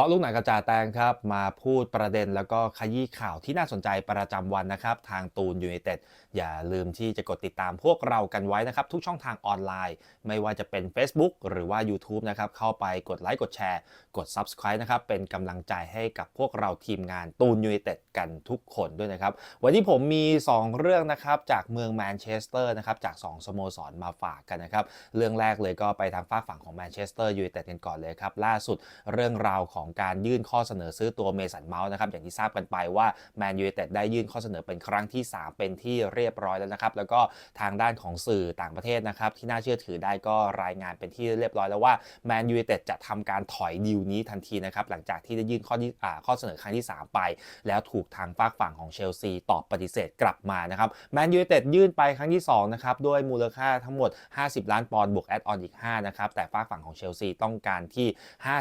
าะลูกหนังกระจาแตงครับ มาพูดประเด็นแล้วก็ขยี้ข่าวที่น่าสนใจประจำวันนะครับ ทางตูนยู i นเต็ดอย่าลืมที่จะกดติดตามพวกเรากันไว้นะครับ ทุกช่องทางออนไลน์ ไม่ว่าจะเป็น Facebook หรือว่า YouTube นะครับ เข้าไปกดไลค์กดแชร์ กด Subscribe นะครับ เป็นกำลังใจให้กับพวกเราทีมงานตูนยู i นเต็ดกันทุกคนด้วยนะครับ วันนี้ผมมี 2 เรื่องนะครับจากเมืองแมนเชสเตอร์นะครับจาก 2 สโมสรมาฝากกันนะครับเรื่องแรกเลยก็ไปทางฝากฝั่งของแมนเชสเตอร์ยู i นเต็ดกันก่อนเลยครับล่าสุดเรื่องราวของการยื่นข้อเสนอซื้อตัวเมสันเมาส์นะครับอย่างที่ทราบกันไปว่าแมนยูเต็ดได้ยื่นข้อเสนอเป็นครั้งที่ 3 เป็นที่เรียบร้อยแล้วนะครับ แล้วก็ทางด้านของสื่อต่างประเทศนะครับ ที่น่าเชื่อถือได้ก็รายงานเป็นที่เรียบร้อยแล้วว่าแมนยูเต็ดจะทำการถอยดีลนี้ทันทีนะครับ หลังจากที่ได้ยื่นข้อที่อ่าข้อเสนอครั้งที่ 3 ไป แล้วถูกทางฝากฝั่งของเชลซีตอบปฏิเสธกลับมานะครับแมนยูเต็ดยื่นไปครั้งที่2นะครับด้วยมูลค่าทั้งหมด 50 ล้านปอนด์บวกแอดออนอีก5นะครับแต่ฝากฝั่งของเชลซีต้องการที่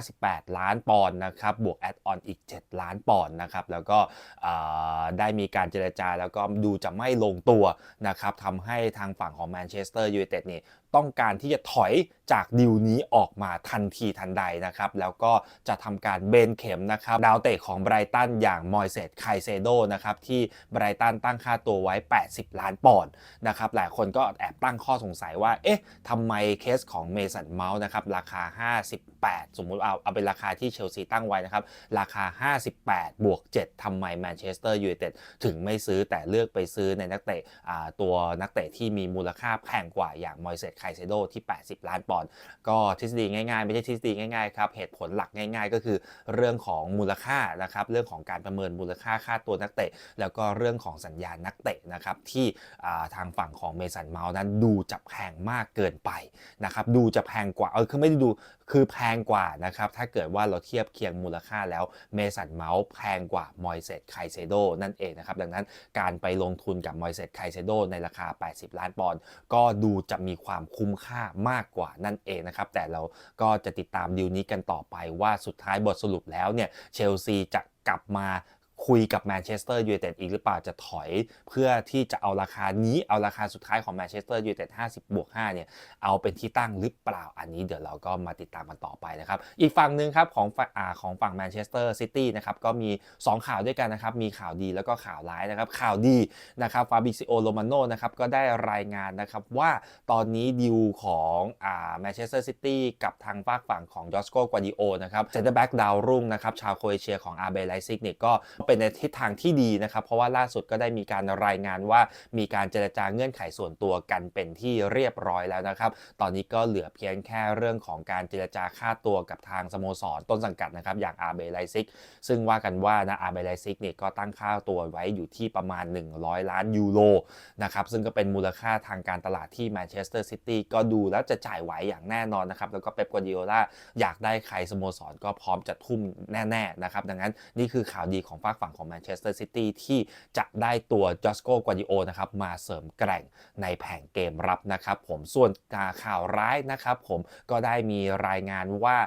58 ล้านปอนด์นะครับบวกแอดออนอีก 7 ล้านปอนด์นะครับแล้วก็ได้มีการเจรจาแล้วก็ดูจะไม่ลงตัวนะครับทำให้ทางฝั่งของแมนเชสเตอร์ยูไนเต็ดนี่ต้องการที่จะถอยจากดิวนี้ออกมาทันทีทันใดนะครับ แล้วก็จะทำการเบนเข็มนะครับดาวเตะของไบรตันอย่างมอยเซตไคเซโดนะครับที่ไบรตันตั้งค่าตัวไว้ 80 ล้านปอนด์นะครับหลายคนก็แอบตั้งข้อสงสัยว่า เอ๊ะทำไมเคสของเมสันเมาส์นะครับราคา 58 สมมุติเอาเอาเป็นราคาที่เชลซีตั้งไว้นะครับ ราคา 58 บวก 7ทำไมแมนเชสเตอร์ยูไนเต็ดถึงไม่ซื้อแต่เลือกไปซื้อในนักเตะตัวนักเตะที่มีมูลค่าแพงกว่าอย่างมอยเซตไคเซโดที่ 80 ล้านปอนด์ก็ทฤษฎีง่ายๆ ไม่ใช่ทฤษฎีง่ายๆครับเหตุผลหลักง่าย ๆ ก็คือเรื่องของมูลค่านะครับเรื่องของการประเมินมูลค่าค่าตัวนักเตะ แล้วก็เรื่องของสัญญานักเตะนะครับที่ทางฝั่งของเมสันเมาส์นั้นดูจะแพงมากเกินไปนะครับดูจะแพงกว่าเออคือไม่ได้ดูคือแพงกว่านะครับถ้าเกิดว่าเราเทียบเคียงมูลค่าแล้วเมสันเมาส์แพงกว่ามอยเซตไคเซโดนั่นเองนะครับ ดังนั้นการไปลงทุนกับมอยเซตไคเซโดในราคา 80 ล้านปอนด์ก็ดูจะมีความคุ้มค่ามากกว่านั่นเองนะครับ แต่เราก็จะติดตามดีลนี้กันต่อไปว่าสุดท้ายบทสรุปแล้วเนี่ยเชลซีจะกลับมา คุยกับแมนเชสเตอร์ยูไนเต็ดอีกหรือเปล่าจะถอย เพื่อที่จะเอาราคานี้เอาราคาสุดท้ายของแมนเชสเตอร์ยูไนเต็ด50 บวก 5 เนี่ยเอาเป็นที่ตั้งหรือเปล่าอันนี้เดี๋ยวเราก็มาติดตามกันต่อไปนะครับ อีกฝั่งหนึ่งครับของฝั่งอาของฝั่งแมนเชสเตอร์ซิตี้นะครับก็มี 2 ข่าวด้วยกันนะครับ มีข่าวดีแล้วก็ข่าวร้ายนะครับ ข่าวดีนะครับฟาบิซิโอโรมาโนนะครับก็ได้รายงานนะครับว่าตอนนี้ดิวของอาแมนเชสเตอร์ซิตี้กับทางฝากฝั่งของยอสโกกวาดิโอนะครับเซนเตอร์แบ็กดาวรุ่งนะครับชาวโครเอเชียของอาเบไลซิกเนี่ยก็เป็นในทิศทางที่ดีนะครับ เพราะว่าล่าสุดก็ได้มีการรายงานว่ามีการเจรจาเงื่อนไขส่วนตัวกันเป็นที่เรียบร้อยแล้วนะครับ ตอนนี้ก็เหลือเพียงแค่เรื่องของการเจรจาค่าตัวกับทางสโมสรต้นสังกัดนะครับ อย่างอาเบไลซิก ซึ่งว่ากันว่านะอาเบไลซิกเนี่ยก็ตั้งค่าตัวไว้อยู่ที่ประมาณ 100 ล้านยูโรนะครับ ซึ่งก็เป็นมูลค่าทางการตลาดที่แมนเชสเตอร์ซิตี้ก็ดูแล้วจะจ่ายไหวอย่างแน่นอนนะครับ แล้วก็เป๊ปกัวดิโอลาอยากได้ใครสโมสรก็พร้อมจะทุ่มแน่ๆนะครับ ดังนั้นนี่คือข่าวดีของฝากฝั่งของแมนเชสเตอร์ซิตี้ที่จะได้ตัวจอสโกกวาดิโอนะครับมาเสริมแกร่งในแผงเกมรับนะครับผมส่วนข่าวร้ายนะครับผมก็ได้มีรายงานว่า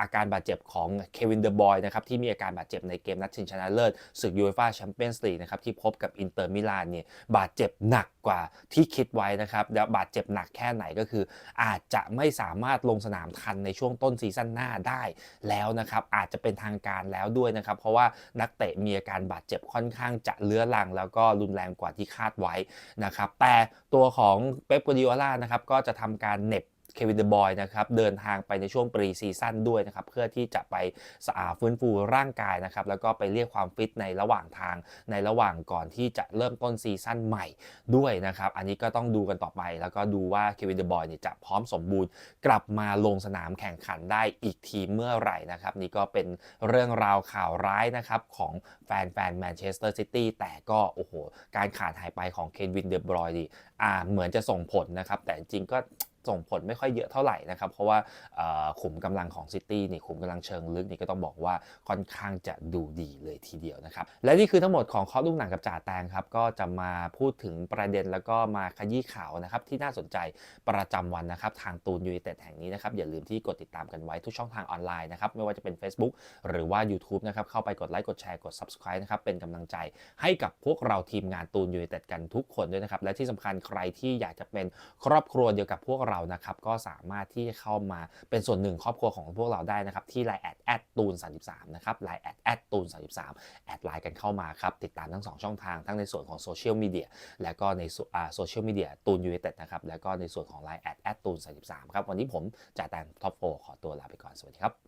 อาการบาดเจ็บของเควินเดอะบอยนะครับที่มีอาการบาดเจ็บในเกมนัดชิงชนะเลิศศึกยูฟ่าแชมเปี้ยนส์ลีกนะครับที่พบกับอินเตอร์มิลานเนี่ยบาดเจ็บหนัก กว่าที่คิดไว้นะครับแล้วบาดเจ็บหนักแค่ไหนก็คือ อาจจะไม่สามารถลงสนามทันในช่วงต้นซีซั่นหน้าได้แล้วนะครับ อาจจะเป็นทางการแล้วด้วยนะครับ เพราะว่านักเตะมีอาการบาดเจ็บค่อนข้างจะเลื้อรัง แล้วก็รุนแรงกว่าที่คาดไว้นะครับแต่ตัวของเป๊ปกัวดิโอลานะครับก็จะทำการเน็บ เควินเดอะบอยนะครับเดินทางไปในช่วงปรีซีซั่นด้วยนะครับเพื่อที่จะไปสะอาฟื้นฟูร่างกายนะครับแล้วก็ไปเรียกความฟิตในระหว่างทางในระหว่างก่อนที่จะเริ่มต้นซีซั่นใหม่ด้วยนะครับอันนี้ก็ต้องดูกันต่อไป แล้วก็ดูว่าเควินเดอะบอยเนี่ยจะพร้อมสมบูรณ์ กลับมาลงสนามแข่งขันได้อีกทีเมื่อไหร่นะครับนี่ก็เป็นเรื่องราวข่าวร้ายนะครับของแฟนแฟนแมนเชสเตอร์ซิตี้แต่ก็โอ้โหการขาดหายไปของเคนวินเดอะบรอยดีอ่าเหมือนจะส่งผลนะครับแต่จริงก็ ส่งผลไม่ค่อยเยอะเท่าไหร่นะครับ เพราะว่าขุมกำลังของซิตี้นี่ขุมกำลังเชิงลึกนี่ก็ต้องบอกว่าค่อนข้างจะดูดีเลยทีเดียวนะครับ และนี่คือทั้งหมดของข้อลูกหนังกับจ่าแตงครับก็จะมาพูดถึงประเด็นแล้วก็มาขยี้ข่าวนะครับที่น่าสนใจประจำวันนะครับทางตูนยูนเต็ดแห่งนี้นะครับอย่าลืมที่กดติดตามกันไว้ทุกช่องทางออนไลน์นะครับไม่ว่าจะเป็น Facebook หรือว่า YouTube นะครับเข้าไปกดไลค์กดแชร์กด Subscribe นะครับเป็นกำลังใจให้กับพวกเราทีมงานตูนยูนเต็ดกันทุกคนด้วยนะครับและที่สำคัญใครที่อยากจะเป็นครอบครัวเดียวกับพวกเราเรานะครับก็สามารถที่เข้ามาเป็นส่วนหนึ่งครอบครัวของพวกเราได้นะครับที่ไลน์แอดแอดตูน33นะครับไลน์แอดแอดตูน33แอดไลน์กันเข้ามาครับติดตามทั้ง 2 ช่องทางทั้งในส่วนของโซเชียลมีเดียและก็ในโซเชียลมีเดียตูนยูเนเต็ดนะครับแล้วก็ในส่วนของไลน์แอดแอดตูน33ครับวันนี้ผมจ่าแตนท็อปโฟขอตัวลาไปก่อนสวัสดีครับ